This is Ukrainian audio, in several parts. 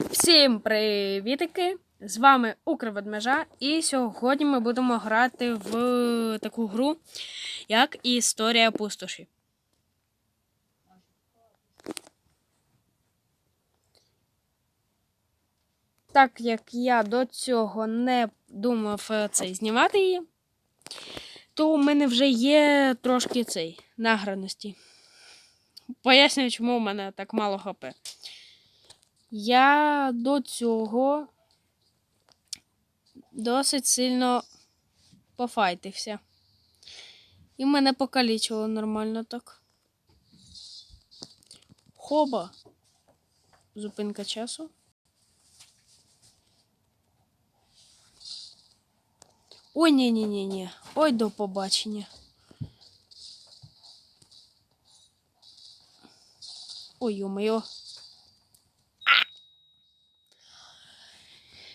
Всім привітики! З вами Укрведмежа, і сьогодні ми будемо грати в таку гру, як Історія пустоші. Так як я до цього не думав е, цей знімати її, то у мене вже є трошки цей награності. Пояснюю, чому у мене так мало хп. Я до цього досить сильно пофайтився. І мене покалічило нормально так. Хоба. Зупинка часу. Ой, ні ні ні ні Ой, до побачення. Ой, ё-моё.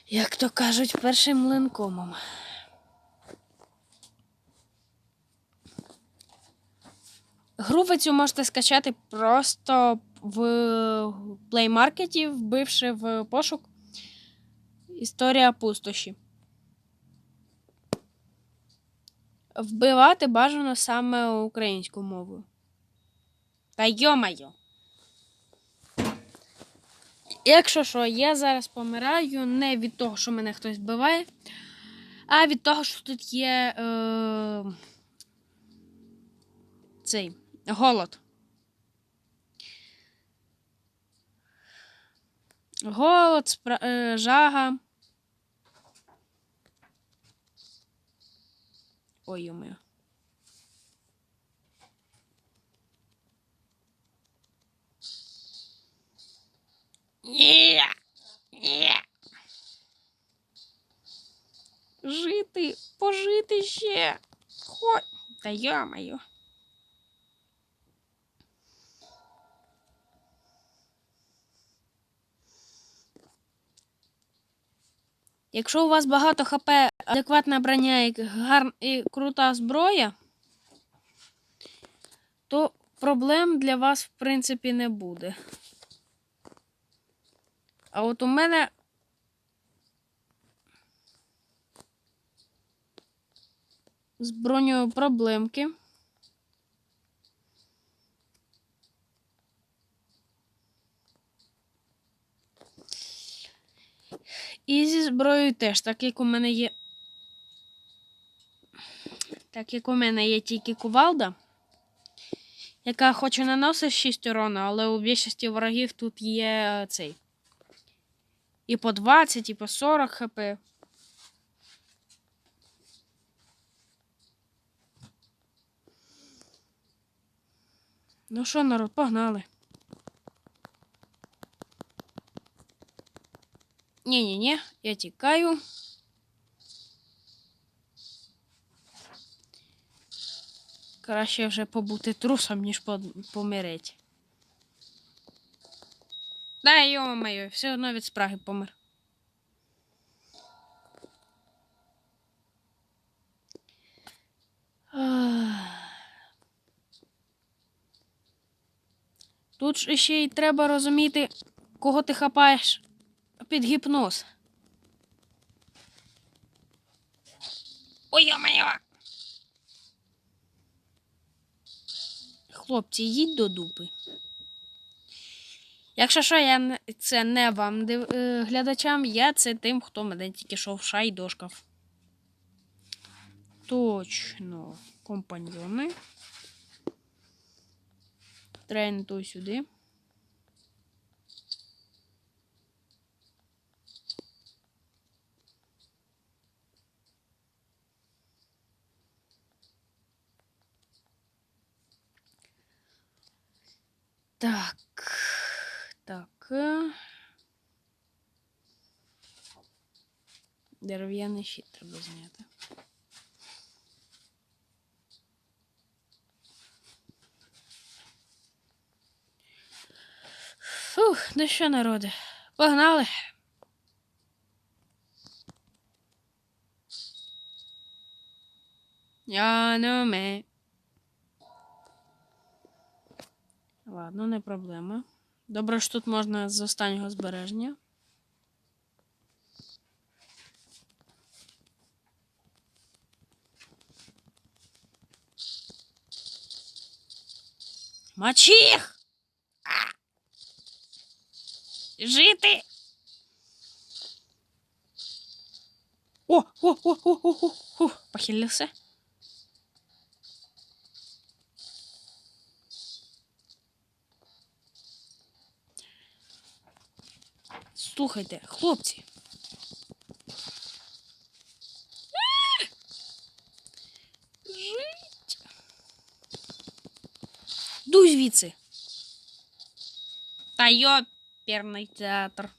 Як то кажуть, першим млинкомом. Гру цю можете скачати просто в Play Market, вбивши в пошук Історія пустоші. Вбивати бажано саме українською мовою. Та йо-майо. Якщо що, я зараз помираю не від того, що мене хтось вбиває, а від того, що тут є е, цей голод. Голод, спра... е, жага. Ой, йомаю. Ні. Жити, пожити ще. Хо... Та йомаю. Якщо у вас багато ХП, адекватна броня і, гар... і крута зброя, то проблем для вас, в принципі, не буде. А от у мене. З бронею проблемки. І зі зброєю теж, так як у мене є. Так як у мене є тільки кувалда, яка хоч і наносить 6 урону, але у більшості ворогів тут є цей. І по 20, і по 40 хп. Ну що, народ, погнали. Ні-ні-ні, я тікаю. Краще вже побути трусом, ніж по- Да, йо-моє, все одно від спраги помер. Тут ще й треба розуміти, кого ти хапаєш під гіпноз. Ой, йо-моє! Хлопці, їдь до дупи. Якщо що, я це не вам див- е, глядачам, я це тим, хто мене тільки що вшайдошкав. Точно, компаньйони. Трейн той сюди. Так. Дерев'яний щит треба зняти. Фух, ну що, народи, погнали. Я не вмію. Ладно, не проблема. Добре, що тут можна з останнього збереження. Мачіх! Жити! О, о, о, о, о, о, о, похилився. Слухайте, хлопці. Жить. Дуй звідси. Та йоперний театр.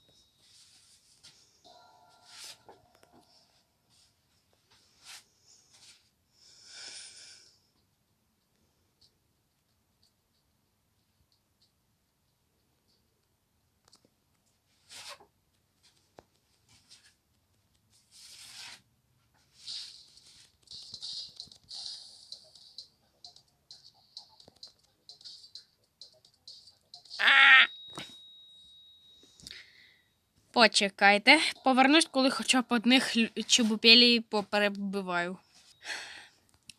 Почекайте. Повернусь, коли хоча б одних чубупелі поперебиваю.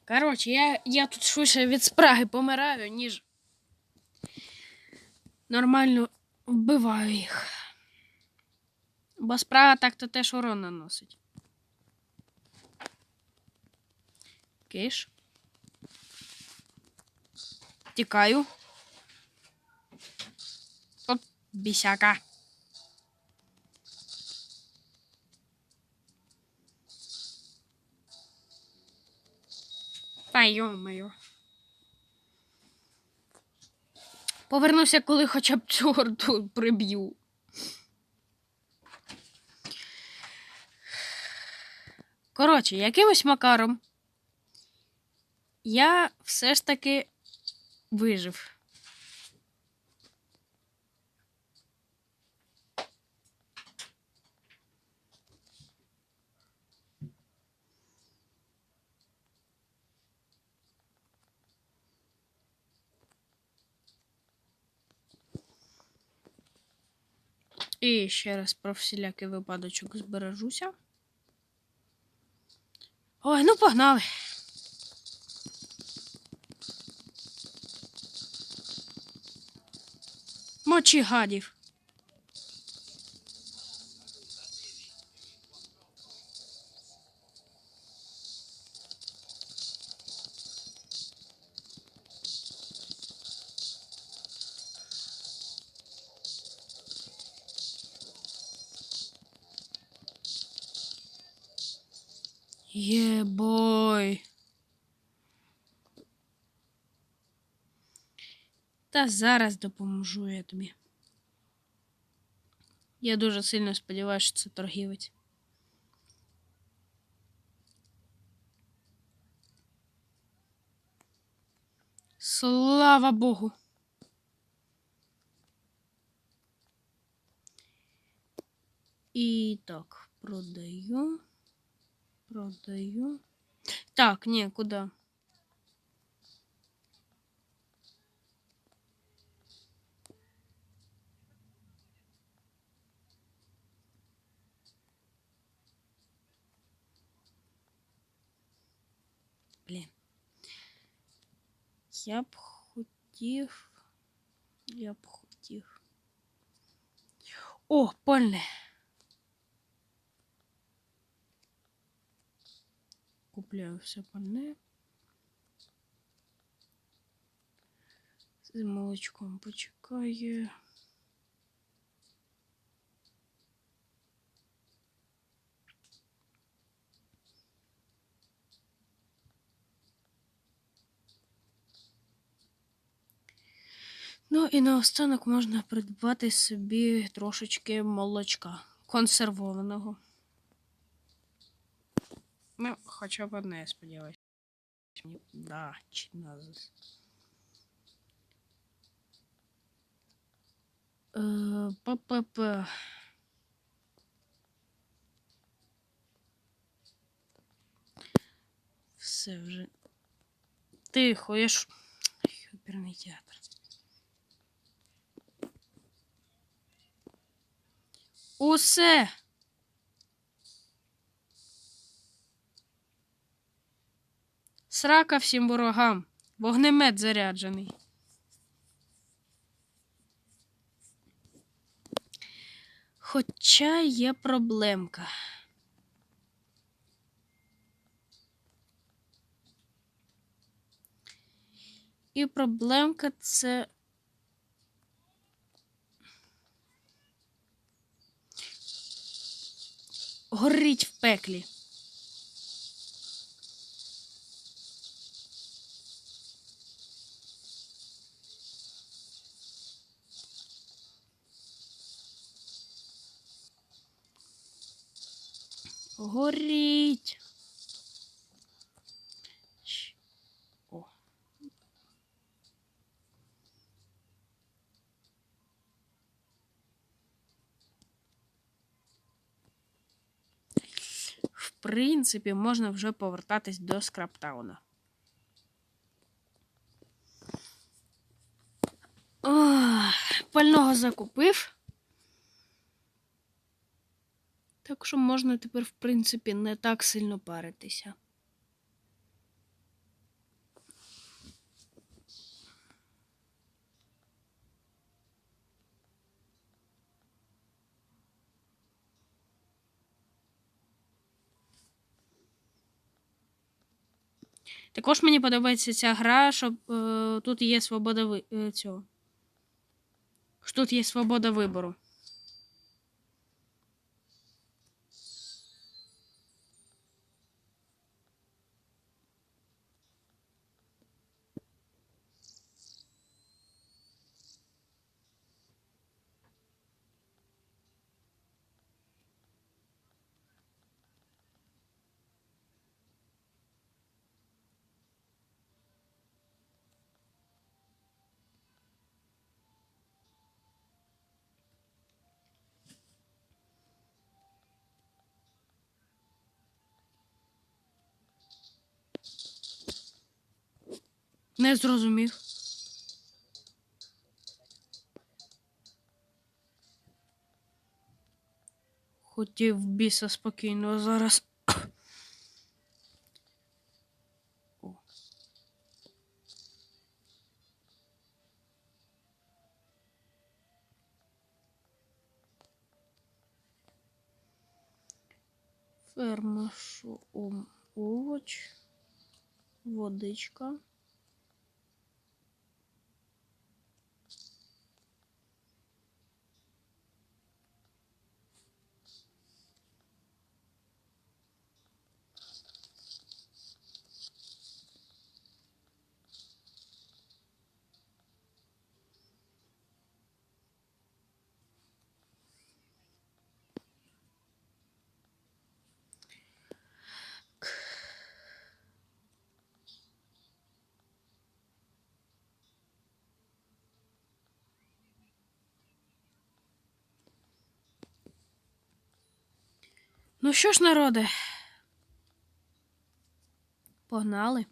Коротше, я, я тут швидше від спраги помираю, ніж нормально вбиваю їх. Бо спрага так-то теж урон наносить. Киш. Тікаю. От бісяка. Та йо-моє. Повернуся, коли хоча б цю орду приб'ю. Коротше, якимось макаром я все ж таки вижив. І ще раз про всілякий випадочок збережуся. Ой, ну погнали. Мочі гадів. Єбой. Та зараз допоможу я тобі. Я дуже сильно сподіваюся, що це торгівець. Слава Богу. І так, продаю. Продаю. Так, ні, куди? Блін. Я б хотів. Я б хотів. О, пальне. Купляю все пальне. З молочком почекає. Ну і наостанок можна придбати собі трошечки молочка консервованого. Ну, хоча б одне, я сподіваюся. Да, чи назис. Е, ППП. Все вже. Тихо, я ж. Оперний театр. Усе. Срака всім ворогам, вогнемет заряджений. Хоча є проблемка. І проблемка це. Горить в пеклі. Горіть. О. В принципі, можна вже повертатись до Скраптауна. Пального закупив. Так що можна тепер, в принципі, не так сильно паритися. Також мені подобається ця гра, щоб е, тут є свобода ви... е, цього. Що тут є свобода вибору. Не зрозумів. Хотів біса спокійно зараз. О. Ферма шо овоч, водичка. Ну що ж, народе? Погнали.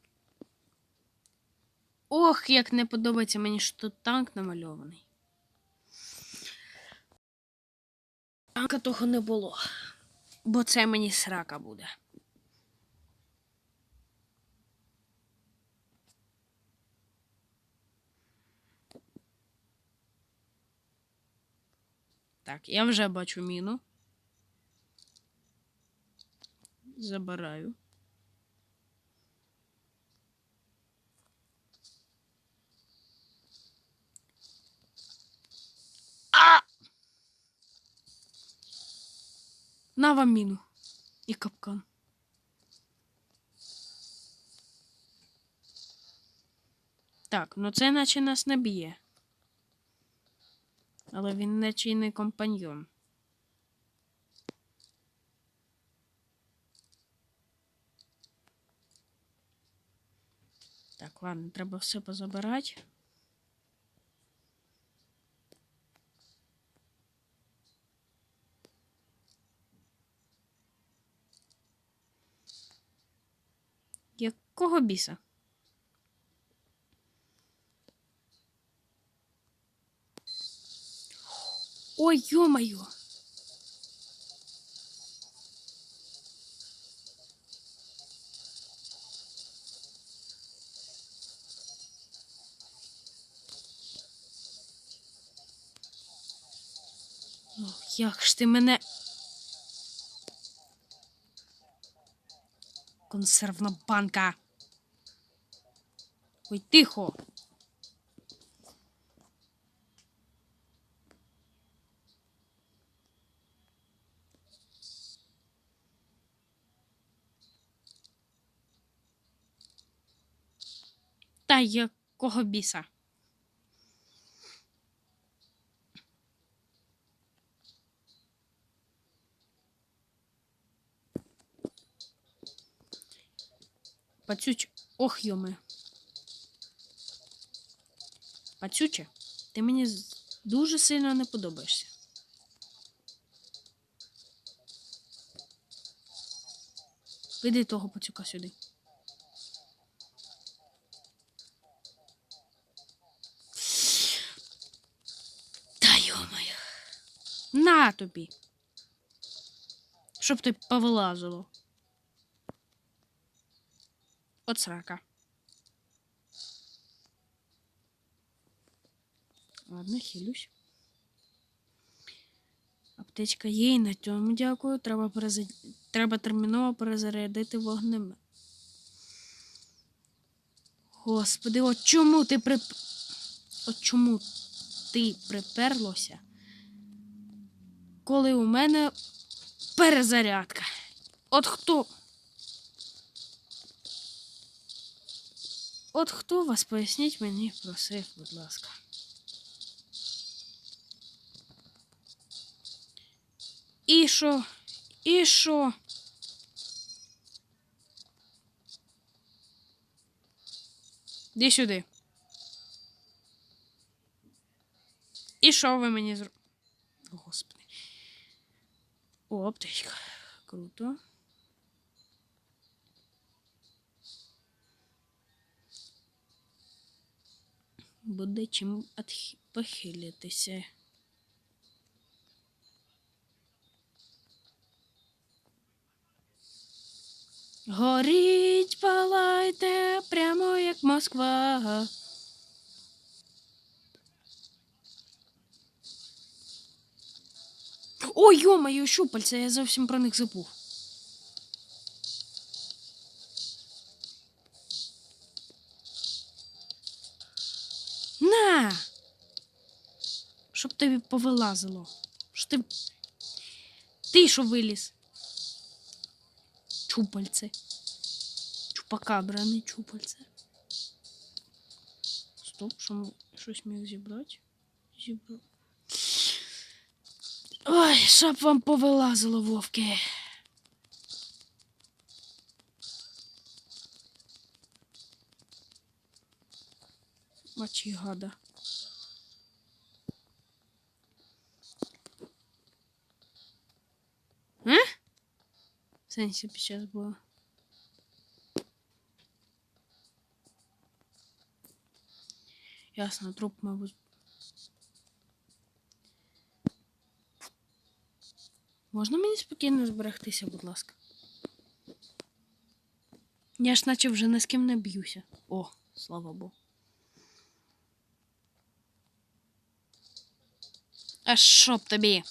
Ох, як не подобається мені, що тут танк намальований. Танка того не було. Бо це мені срака буде. Так, я вже бачу міну. Забираю. А! На вам міну. І капкан. Так, ну це наче нас не б'є. Але він наче не чийний компаньйон. Так, ладно, треба все позабирати. Якого біса? Ой, ё-моё! Ну, як ж ти мене. Консервна банка. Ой, тихо. Та якого біса? Пацюч, ох йоми. Пацюче, ти мені дуже сильно не подобаєшся. Веди того пацюка сюди. Та йомаю. На тобі. Щоб ти повилазило. От срака. Ладно, хилюсь. Аптечка є і на цьому дякую. Треба, переза... Треба терміново перезарядити вогнемет. Господи, от чому ти при... От чому ти приперлося, коли у мене перезарядка? От хто? От хто вас поясніть мені просив, будь ласка. І що? І що? Іди сюди. І що ви мені зро... О, Господи. О, аптечка. Круто. Буде чим похилитися. Горіть, палайте, прямо як Москва. Ой, йо-моє, щупальця, я зовсім про них забув. Тобі повилазило. Що ти. Ти що виліз? Чупальце. Чупакабра, не чупальце. Стоп, що щось міг зібрати? Зібрав. Ой, щоб вам повилазило, вовки. Мачі гада. А? В сенсі під час було. Ясно, труп, мабуть. Можна мені спокійно зберегтися, будь ласка? Я ж наче вже ні з ким не б'юся. О, слава Богу. А що б тобі?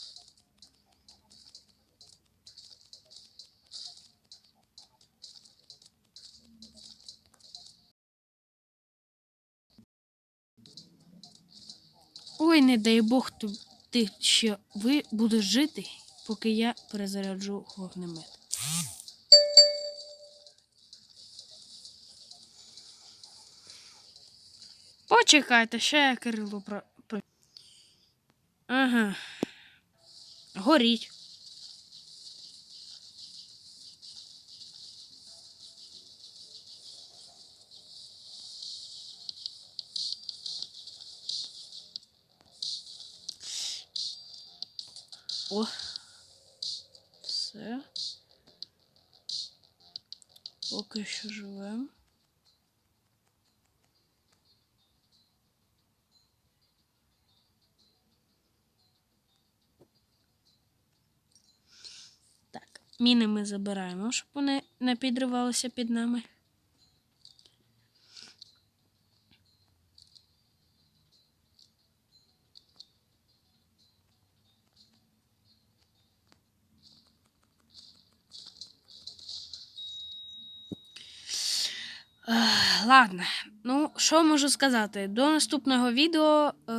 Не дай Бог, ти що ви будеш жити, поки я перезаряджу вогнемет. Почекайте, ще я Кирилу про- Ага. Горіть. О. Все. Поки що живемо. Так, міни ми забираємо, щоб вони не підривалися під нами. Ладно. Ну, що можу сказати? До наступного відео, е,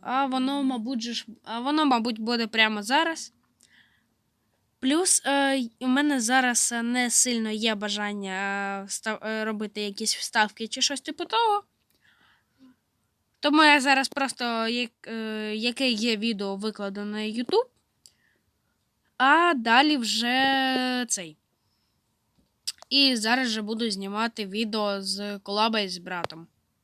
а воно, мабуть, ж, а воно, мабуть, буде прямо зараз. Плюс е, у мене зараз не сильно є бажання е, е, робити якісь вставки чи щось типу того. Тому я зараз просто як, е, яке є відео викладу на YouTube, а далі вже цей. І зараз же буду знімати відео з колаба з братом.